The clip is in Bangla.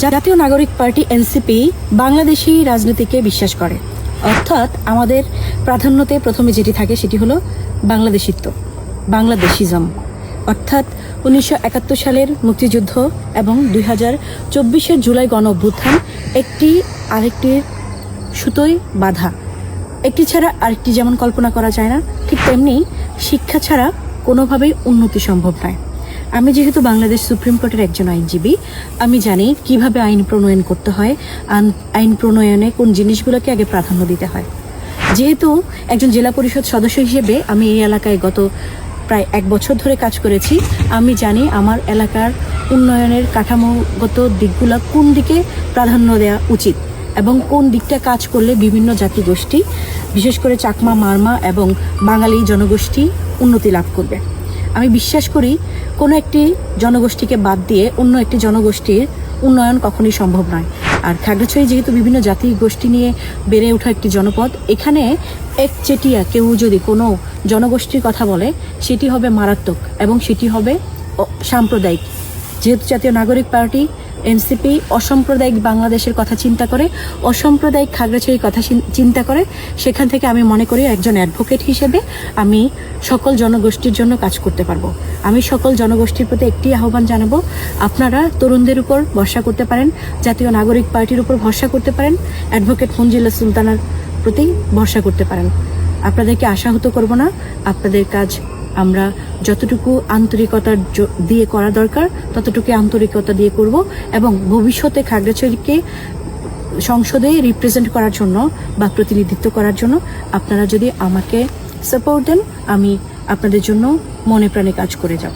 জাতীয় নাগরিক পার্টি এনসিপি বাংলাদেশি রাজনীতিকে বিশ্বাস করে। অর্থাৎ আমাদের প্রাধান্যতে প্রথমে যেটি থাকে সেটি হলো বাংলাদেশিত্ব, বাংলাদেশিজম। অর্থাৎ উনিশশো একাত্তর সালের মুক্তিযুদ্ধ এবং দুই হাজার চব্বিশের জুলাই গণ অভ্যুত্থান একটি আরেকটির সুতোয় বাধা। একটি ছাড়া আরেকটি যেমন কল্পনা করা যায় না, ঠিক তেমনি শিক্ষা ছাড়া কোনোভাবেই উন্নতি সম্ভব নয়। আমি যেহেতু বাংলাদেশ সুপ্রিম কোর্টের একজন আইনজীবী, আমি জানি কীভাবে আইন প্রণয়ন করতে হয় আইন প্রণয়নে কোন জিনিসগুলোকে আগে প্রাধান্য দিতে হয়। যেহেতু একজন জেলা পরিষদ সদস্য হিসেবে আমি এই এলাকায় গত প্রায় এক বছর ধরে কাজ করেছি, আমি জানি আমার এলাকার উন্নয়নের কাঠামোগত দিকগুলো কোন দিকে প্রাধান্য দেওয়া উচিত এবং কোন দিকটা কাজ করলে বিভিন্ন জাতিগোষ্ঠী, বিশেষ করে চাকমা, মারমা এবং বাঙালি জনগোষ্ঠী উন্নতি লাভ করবে। আমি বিশ্বাস করি কোনো একটি জনগোষ্ঠীকে বাদ দিয়ে অন্য একটি জনগোষ্ঠীর উন্নয়ন কখনই সম্ভব নয়। আর খাগড়াছড়ি যেহেতু বিভিন্ন জাতি গোষ্ঠী নিয়ে বেড়ে ওঠা একটি জনপদ, এখানে এক চেটিয়া কেউ যদি কোনো জনগোষ্ঠীর কথা বলে, সেটি হবে মারাত্মক এবং সেটি হবে সাম্প্রদায়িক। যেহেতু জাতীয় নাগরিক পার্টি এনসিপি অসাম্প্রদায়িক বাংলাদেশের কথা চিন্তা করে, অসাম্প্রদায়িক খাগড়াছড়ির কথা চিন- চিন্তা করে, সেখান থেকে আমি মনে করি একজন অ্যাডভোকেট হিসেবে আমি সকল জনগোষ্ঠীর জন্য কাজ করতে পারব। আমি সকল জনগোষ্ঠীর প্রতি একটি আহ্বান জানাব, আপনারা তরুণদের উপর ভরসা করতে পারেন, জাতীয় নাগরিক পার্টির উপর ভরসা করতে পারেন অ্যাডভোকেট ফঞ্জিলা সুলতানার প্রতি ভরসা করতে পারেন। আপনাদেরকে আশাহত করব না, আপনাদের কাজ আমরা যতটুকু আন্তরিকতার দিয়ে করা দরকার, ততটুকু আন্তরিকতা দিয়ে করব এবং ভবিষ্যতে খাগড়াছড়িকে সংসদে রিপ্রেজেন্ট করার জন্য বা প্রতিনিধিত্ব করার জন্য আপনারা যদি আমাকে সাপোর্ট দেন, আমি আপনাদের জন্য মনে প্রাণে কাজ করে যাব।